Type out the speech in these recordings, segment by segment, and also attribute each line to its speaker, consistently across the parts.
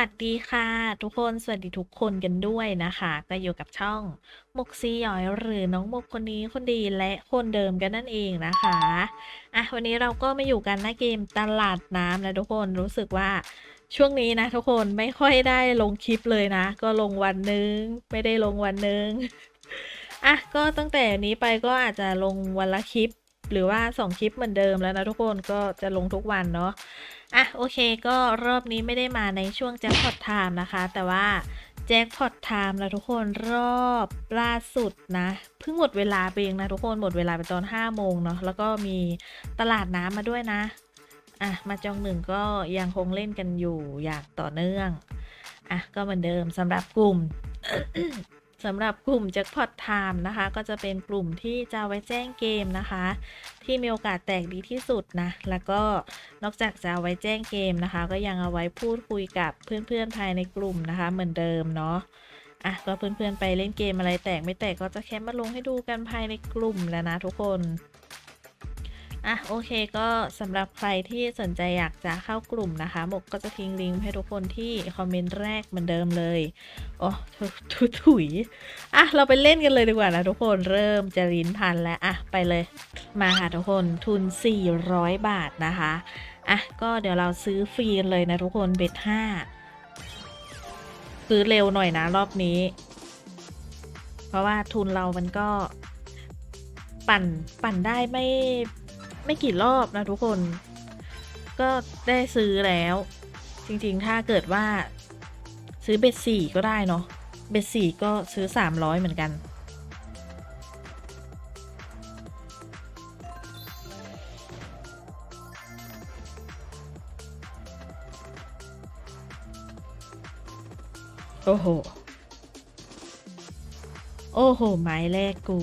Speaker 1: วัสดีค่ะ ทุกคนสวัสดีทุกคนกันด้วยนะคะ ก็อยู่กับช่องมุกซีหยอยหรือน้องมุกคนนี้คนดีและคนเดิมกันนั่นเองนะคะอะวันนี้เราก็มาอยู่กันหน้าเกมตลาดน้ำนะทุกคนรู้สึกว่าช่วงนี้นะทุกคนไม่ค่อยได้ลงคลิปเลยนะ ก็ลงวันนึง ไม่ได้ลงวันนึงอะก็ตั้งแต่นี้ไปก็อาจจะลงวันละคลิป หรือว่าสองคลิปเหมือนเดิมแล้วนะทุกคนก็จะลงทุกวันเนาะอะโอเคก็รอบนี้ไม่ได้มาในช่วงแจ็คพอตไทม์นะคะ แต่ว่าแจ็คพอตไทม์แล้วทุกคนรอบล่าสุดนะเพิ่งหมดเวลาไปเองนะทุกคนหมดเวลาไปตอน5โมงเนาะแล้วก็มีตลาดน้ำมาด้วยนะอะมาจองหนึ่งก็ยังคงเล่นกันอยู่อย่างต่อเนื่องอะก็เหมือนเดิมสำหรับกลุ่ม สำหรับกลุ่ม Jackpot Time นะคะ ก็จะเป็นกลุ่มที่จะไว้แจ้งเกมนะคะ ที่มีโอกาสแตกดีที่สุดนะ แล้วก็นอกจากจะเอาไว้แจ้งเกมนะคะ ก็ยังเอาไว้พูดคุยกับเพื่อนๆภายในกลุ่มนะคะ เหมือนเดิมเนาะอะก็เพื่อนๆไปเล่นเกมอะไรแตกไม่แตกก็จะแคปมาลงให้ดูกันภายในกลุ่มแล้วนะทุกคน อะโอเคก็สำหรับใครที่สนใจอยากจะเข้ากลุ่มนะคะหมกก็จะทิ้งลิงก์ให้ทุกคนที่คอมเมนต์แรกเหมือนเดิมเลยโอ้ถุถุถุยอะเราไปเล่นกันเลยดีกว่านะทุกคนเริ่มจะลิ้นพันแล้วอะไปเลยมาค่ะทุกคนทุน 400 บาทนะคะอะก็เดี๋ยวเราซื้อฟรีเลยนะทุกคนเบ็ดห้าซื้อเร็วหน่อยนะรอบนี้ เพราะว่าทุนเรามันก็ปั่นปั่นได้ไม่ ไม่กี่รอบนะทุกคน ก็ได้ซื้อแล้ว จริงๆ ถ้าเกิดว่า ซื้อเบ็ดสี่ก็ได้เนาะเบ็ดสี่ก็ซื้อ300เหมือนกันโอ้โห โอ้โห ไม้แรกกู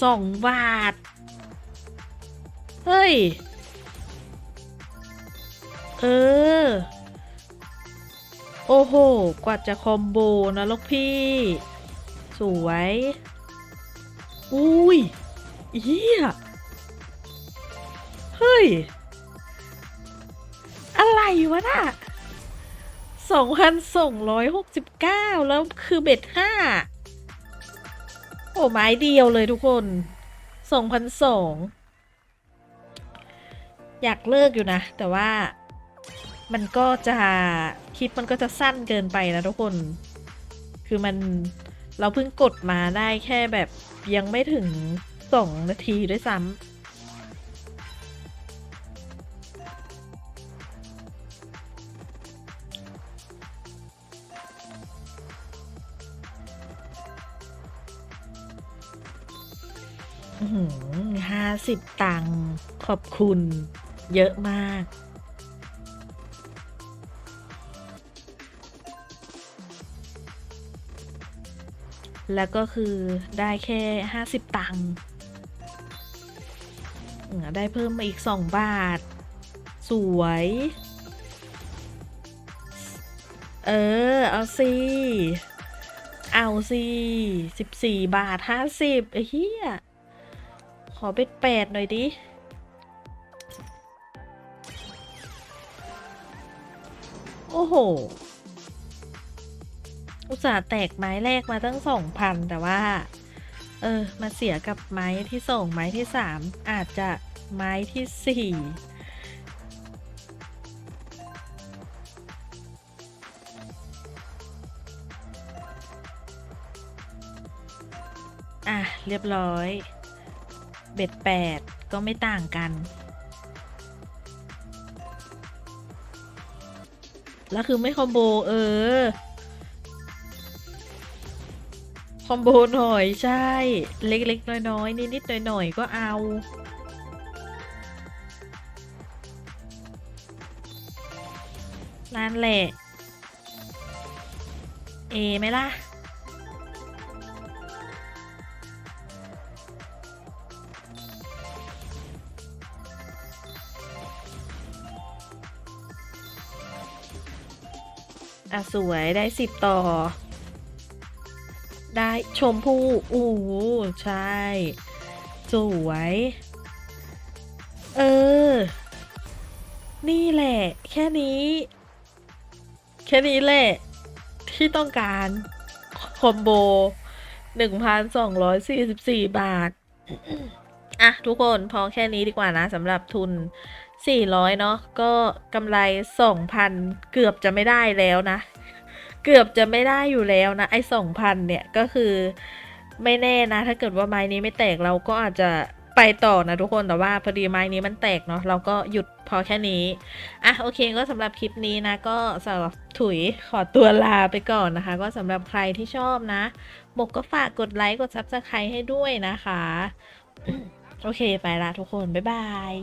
Speaker 1: สองบาท เฮ้ย เออ โอ้โห กว่าจะคอมโบนะลูกพี่ สวย อุ้ยเฮียเฮ้ย อะไรวะน่ะสองพันสองร้อยหกสิบเก้าแล้วคือเบ็ดห้า ไม้เดียวเลยทุกคนสองพันสองอยากเลิกอยู่นะ แต่ว่ามันก็จะคลิปมันก็จะสั้นเกินไปนะทุกคน คือมันเราเพิ่งกดมาได้แค่แบบยังไม่ถึงสองนาทีด้วยซ้ำ ห้าสิบตังค์ขอบคุณเยอะมาก แล้วก็คือได้แค่ห้าสิบตังค์ได้เพิ่มมาอีกสองบาท สวย เออ เอาสิเอาสิสิบสี่บาทห้าสิบไอ้เหี้ย อเบ็ดแปดหน่อยดิ โอ้โห อุตส่าห์แตกไม้แรกมาตั้งสองพันแต่ว่า เออ มาเสียกับไม้ที่สองไม้ที่สามอาจจะไม้ที่สี่อะ เรียบร้อย เบ็ดแปดก็ไม่ต่างกัน แล้วคือไม่คอมโบเออ คอมโบหน่อยใช่ เล็กๆ น้อยๆ นิดๆหน่อยๆ ก็เอานั่นแหละ เอไหมล่ะ อะสวยได้สิบต่อ ได้ชมพู่อู้ใช่ สวย เออ นี่แหละ แค่นี้ แค่นี้แหละ ที่ต้องการคอมโบ 1,244 บาท อะทุกคนพอแค่นี้ดีกว่านะสำหรับทุน 400 เนาะก็กำไร 2,000 เกือบจะไม่ได้แล้วนะ เกือบจะไม่ได้อยู่แล้วนะ ไอ้ 2,000 เนี่ยก็คือไม่แน่นะ ถ้าเกิดว่าไม้นี้ไม่แตกเราก็อาจจะไปต่อนะทุกคนแต่ว่าพอดีไม้นี้มันแตกเนาะเราก็หยุดพอแค่นี้อะโอเคก็สำหรับคลิปนี้นะก็สำหรับถุยขอตัวลาไปก่อนนะคะ ก็สำหรับใครที่ชอบนะหมกก็ฝากกดไลค์กด Subscribe ให้ด้วยนะคะ โอเค ไปละทุกคน บ๊ายบาย